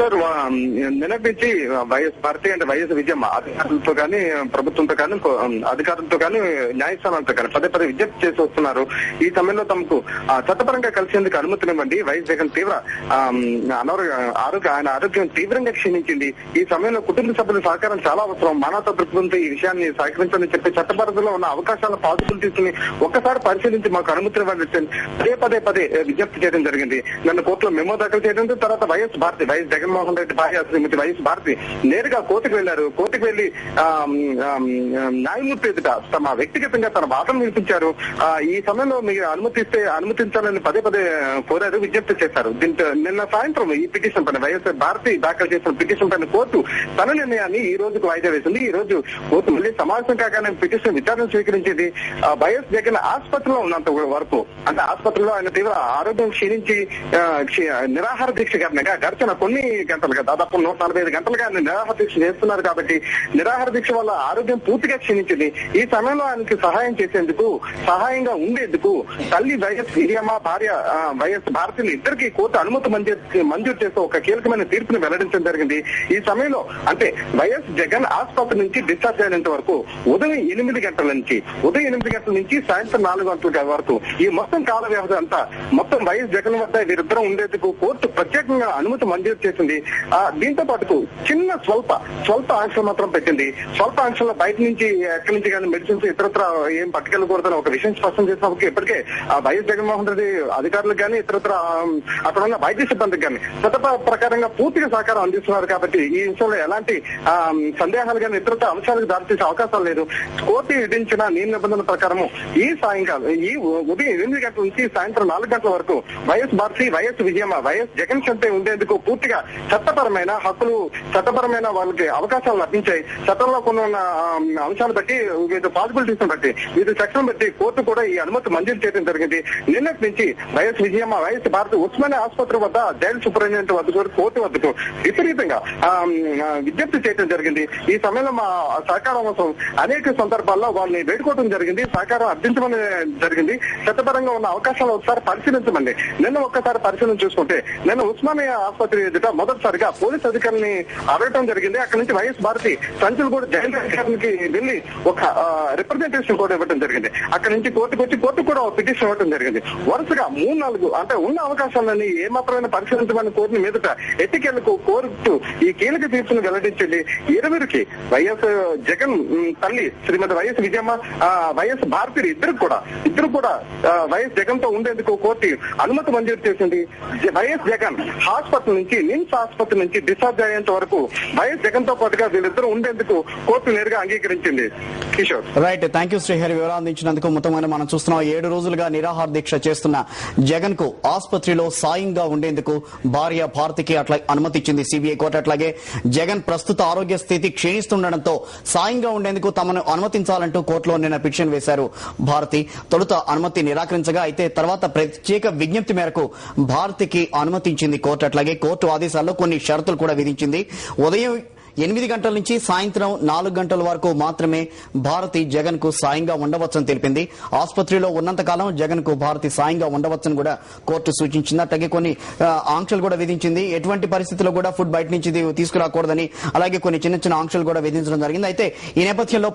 Sir వా- YS Bharati అంటే YS Vijayamma అధికారులతో కానీ ప్రభుత్వంతో కానీ అధికారులతో కానీ న్యాయస్థానాలతో కానీ పదే పదే విజ్ఞప్తి చేసి వస్తున్నారు. ఈ సమయంలో తమకు ఆ, చట్టపరంగా కలిసేందుకు అనుమతినివ్వండి వైఎస్ జగన్ తీవ్ర అనారోగ్య ఆరోగ్య ఆయన ఆరోగ్యం తీవ్రంగా క్షీణించింది. ఈ సమయంలో కుటుంబ సభ్యుల సహకారం చాలా అవసరం. మానవతా దృక్పథంతో ఈ విషయాన్ని సహకరించని చెప్పి చట్టపరిధిలో ఉన్న అవకాశాల పాజిబిలిటీస్ని ఒక్కసారి పరిశీలించి మాకు అనుమతినివ్వండి పదే పదే పదే విజ్ఞప్తి చేయడం జరిగింది. నన్ను కోర్టులో మెమో దాఖలు చేయడం తర్వాత వైఎస్ భారతి వైఎస్ జగన్ జగన్మోహన్ రెడ్డి భార్య శ్రీమతి వైఎస్ భారతి నేరుగా కోర్టుకు వెళ్ళారు కోర్టుకు వెళ్ళి న్యాయమూర్తి ఎదుట తమ వ్యక్తిగతంగా తన వాదన వినిపించారు. ఈ సమయంలో మీరు అనుమతిస్తే అనుమతించాలని పదే పదే కోరారు విజ్ఞప్తి చేశారు. దీంతో నిన్న సాయంత్రం ఈ పిటిషన్ పైన వైఎస్ భారతి దాఖలు చేసిన పిటిషన్ పైన కోర్టు తన నిర్ణయాన్ని ఈ రోజుకు వాయిదా వేసింది. ఈ రోజు కోర్టు మళ్ళీ సమావేశం కాగానే పిటిషన్ విచారణ స్వీకరించింది వైఎస్ జగన్ ఆసుపత్రిలో ఉన్నంత వరకు. అంటే ఆసుపత్రిలో ఆయన తీవ్ర ఆరోగ్యం క్షీణించి నిరాహార దీక్ష కారణంగా గడిచిన కొన్ని గంటలుగా దాదాపు నూట నలభై ఐదు గంటలుగా ఆయన నిరాహార దీక్ష చేస్తున్నారు కాబట్టి నిరాహార దీక్ష వల్ల ఆరోగ్యం పూర్తిగా క్షీణించింది. ఈ సమయంలో ఆయనకి సహాయం చేసేందుకు సహాయంగా ఉండేందుకు తల్లి వైఎస్ విజయమ్మ భార్య వైఎస్ భారతిని ఇద్దరికి కోర్టు అనుమతి మంజూరు మంజూరు చేస్తూ ఒక కీలకమైన తీర్పును వెల్లడించడం జరిగింది. ఈ సమయంలో అంటే వైఎస్ జగన్ ఆసుపత్రి నుంచి డిశ్చార్జ్ అయినంత వరకు ఉదయం ఎనిమిది గంటల నుంచి ఉదయం ఎనిమిది గంటల నుంచి సాయంత్రం నాలుగు గంటల వరకు ఈ మొత్తం కాల వ్యవధి అంతా మొత్తం వైఎస్ జగన్ వద్ద వీరిద్దరం ఉండేందుకు కోర్టు ప్రత్యేకంగా అనుమతి మంజూరు చేసింది. ఆ, దీంతో పాటుకు చిన్న స్వల్ప స్వల్ప ఆంక్షలు మాత్రం పెట్టింది. స్వల్ప ఆంక్షలు బయట నుంచి ఎక్కడి నుంచి కానీ మెడిసిన్స్ ఇతరత్ర ఏం పట్టుకెళ్ళకూడదని ఒక విషయం స్పష్టం చేసినప్పటికీ ఇప్పటికే ఆ వైఎస్ జగన్మోహన్ రెడ్డి అధికారులకు కానీ ఇతరత్ర అక్కడ ఉన్న వైద్య సిబ్బందికి కానీ చట్ట ప్రకారంగా పూర్తిగా సహకారం అందిస్తున్నారు కాబట్టి ఈ విషయంలో ఎలాంటి ఆ, సందేహాలు కానీ ఇతరత్ర అంశాలకు దారితీసే అవకాశం లేదు. కోర్టు విధించిన నియమ నిబంధనల ప్రకారము ఈ సాయంకాలం ఈ ఉదయం ఎనిమిది గంటల నుంచి సాయంత్రం నాలుగు గంటల వరకు YS Bharathi YS Vijayamma YS Jagan చెంతే ఉండేందుకు పూర్తిగా చట్టపరమైన హక్కులు చట్టపరమైన వాళ్ళకి అవకాశాలు లభించాయి. చట్టంలో కొన్ని ఉన్న అంశాలు బట్టి వివిధ పాసిబిలిటీస్ బట్టి వివిధ సెక్షన్ బట్టి కోర్టు కూడా ఈ అనుమతి మంజూరు చేయడం జరిగింది. నిన్నటి నుంచి వైఎస్ విజయమ్మ వైఎస్ భారతి ఉస్మానియా ఆసుపత్రి వద్ద జైలు సూపరింటెండెంట్ వద్దకు కోర్టు వద్దకు విపరీతంగా విజ్ఞప్తి చేయడం జరిగింది. ఈ సమయంలో మా సహకారం కోసం అనేక సందర్భాల్లో వాళ్ళని వేడుకోవడం జరిగింది. సహకారం అర్థించమని జరిగింది. చట్టపరంగా ఉన్న అవకాశాలు ఒకసారి పరిశీలించమండి నిన్న ఒక్కసారి పరిశీలన చూసుకుంటే నిన్న ఉస్మానియా ఆసుపత్రి ఎదుట మొదటిసారిగా పోలీస్ అధికారిని అడగటం జరిగింది. అక్కడి నుంచి వైఎస్ భారతి సంచులు కూడా జైలు అధికారికి వెళ్ళి ఒక రిప్రజెంటేషన్ కూడా ఇవ్వడం జరిగింది. అక్కడి నుంచి కోర్టుకు వచ్చి కోర్టు కూడా ఒక పిటిషన్ ఇవ్వడం జరిగింది. వరుసగా మూడు నాలుగు అంటే ఉన్న అవకాశాలని ఏ మాత్రమైన పరిశీలించమని కోరిన మీదట ఎట్టికెళ్ళకు కోరుతూ ఈ కీలక తీర్పును వెల్లడించండి ఇరువురికి వైఎస్ జగన్ తల్లి శ్రీమతి వైఎస్ విజయమ్మ ఆ, వైఎస్ భారతి ఇద్దరు కూడా ఇద్దరు కూడా వైఎస్ జగన్తో ఉండేందుకు కోర్టు అనుమతి మంజూరు చేసింది. వైఎస్ జగన్ హాస్పిటల్ నుంచి నిమ్స్ ఆసుపత్రి నుంచి డిశ్చార్జ్ అయ్యేంత వరకు వైఎస్ జగన్తో పాటుగా వీళ్ళిద్దరూ ఉండేందుకు కోర్టు నేరుగా అంగీకరించింది. Kishore. Right thank you Srihari. వివరాలు అందించినందుకు మొత్తం మనం చూస్తున్నాం. ఏడు రోజులుగా నిరాహార దీక్ష చేస్తున్న జగన్కు ఆసుపత్రిలో సాయంగా ఉండేందుకు భార్య భారతికి అట్లా అనుమతిచ్చింది సిబిఐ కోర్టు. అట్లాగే జగన్ ప్రస్తుత ఆరోగ్య స్థితి క్షీణిస్తుండటంతో సాయంగా ఉండేందుకు తమను అనుమతించాలంటూ కోర్టులో నిన్న పిటిషన్ వేశారు భారతి. తొలుత అనుమతి నిరాకరించగా అయితే తర్వాత ప్రత్యేక విజ్ఞప్తి మేరకు భారతికి అనుమతించింది కోర్టు. అట్లాగే కోర్టు ఆదేశాలు ప్రదేశాల్లో కొన్ని షరతులు కూడా విధించింది. ఉదయం ఎనిమిది గంటల నుంచి సాయంత్రం నాలుగు గంటల వరకు మాత్రమే భారతి జగన్కు సాయంగా ఉండవచ్చని తెలిపింది. ఆసుపత్రిలో ఉన్నంత కాలం జగన్కు భారతి సాయంగా ఉండవచ్చని కూడా కోర్టు సూచించింది. అట్లాగే కొన్ని ఆంక్షలు కూడా విధించింది. ఎటువంటి పరిస్థితుల్లో కూడా ఫుడ్ బయట నుంచి తీసుకురాకూడదని అలాగే కొన్ని చిన్న చిన్న ఆంక్షలు కూడా విధించడం జరిగింది. అయితే ఈ నేపథ్యంలో